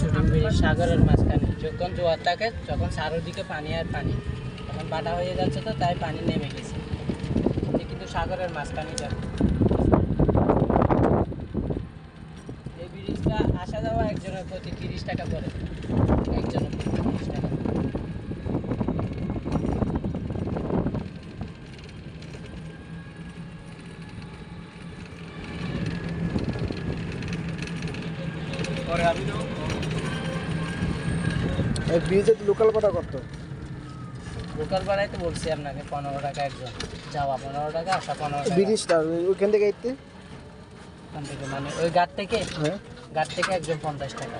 Shooting bridge সাগরের মাঝখানে। যখন জোয়ার থাকে, যখন চারোদিকে পানি আর পানি, তখন বাটা হয়ে যাচ্ছে তো, তাই পানি নেমে গেছে। কিন্তু সাগরের মাঝখানে যাবে। এই ব্রিজটা আসা যাওয়া একজনের প্রতি তিরিশ টাকা পড়ে একজনের প্রতি তিরিশ টাকা এই ব্রিজে লোকাল কটা কত? লোকাল ভাড়াই তো বলছি আপনাকে পনেরো টাকা একজন। যাওয়া পনেরো টাকা আসা পনেরো টাকা। ব্রিজটা ওইখান থেকে আইতে? ওখান থেকে মানে ওই গাড় থেকে? হ্যাঁ। ঘাট থেকে একজন পঞ্চাশ টাকা।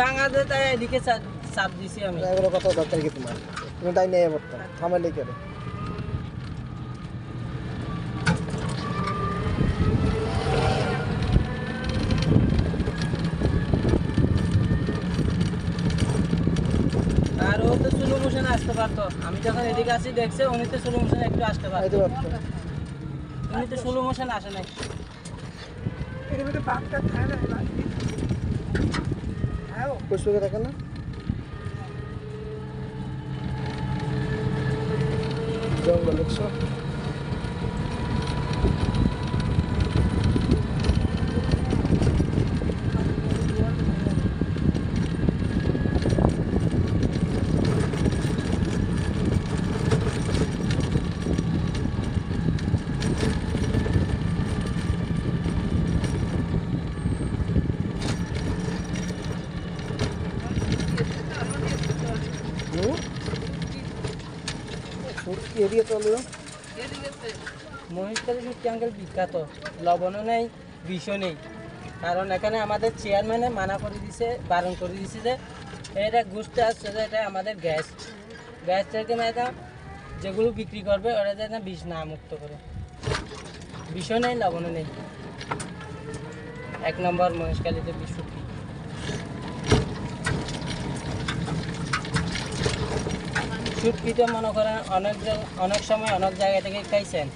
বাংলাদেশ তাই এদিকে চাপ দিছি আমি। ড্রাইভারের কত দরকার কি তোমার? তুমি তাই নিয়ে কেন আর ও তো স্লো মোশনে আসতে পারতো। আমি যখন এদিকে আসি দেখছে উনি তো স্লো মোশনে একটু আসতে পারতো। উনি তো স্লো মোশন আসে নাই। না कुछ वगैरह करना। जंगल এদিকে চলো। আঙ্কেল বিখ্যাত, লবণও নেই, বিষও নেই। কারণ এখানে আমাদের চেয়ারম্যানে মানা করে দিছে, বারণ করে দিছে যে, এটা ঘুষতে আসছে যে, এটা আমাদের গ্যাস। গ্যাস থেকে না এটা যেগুলো বিক্রি করবে, ওরা যেন বিষ না মুক্ত করে। বিষও নেই, লবণও নেই। এক নম্বর মহেশখালীতে বিশুদ্ধি শুটকিতে মনে করেন অনেক জায়গা- অনেক সময় অনেক জায়গা থেকে খাইছেন।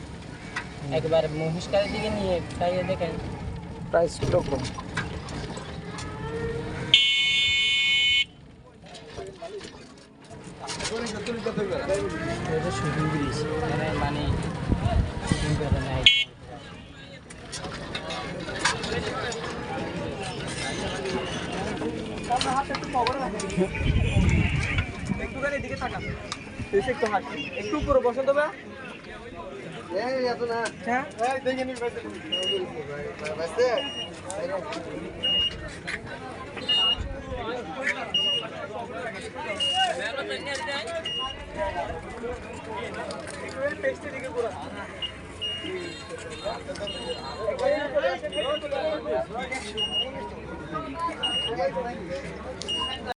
একবার মহিষকারের দিকে নিয়ে খাইয়ে দেখেন। প্রাইস কীরকম ওইটা শুটিং ব্রিজ মানে শুটিং করে নাই একটুখানি এদিকে থাকা। বেশি একটু হাঁট। একটু উপরে বসে দেবে হ্যাঁ?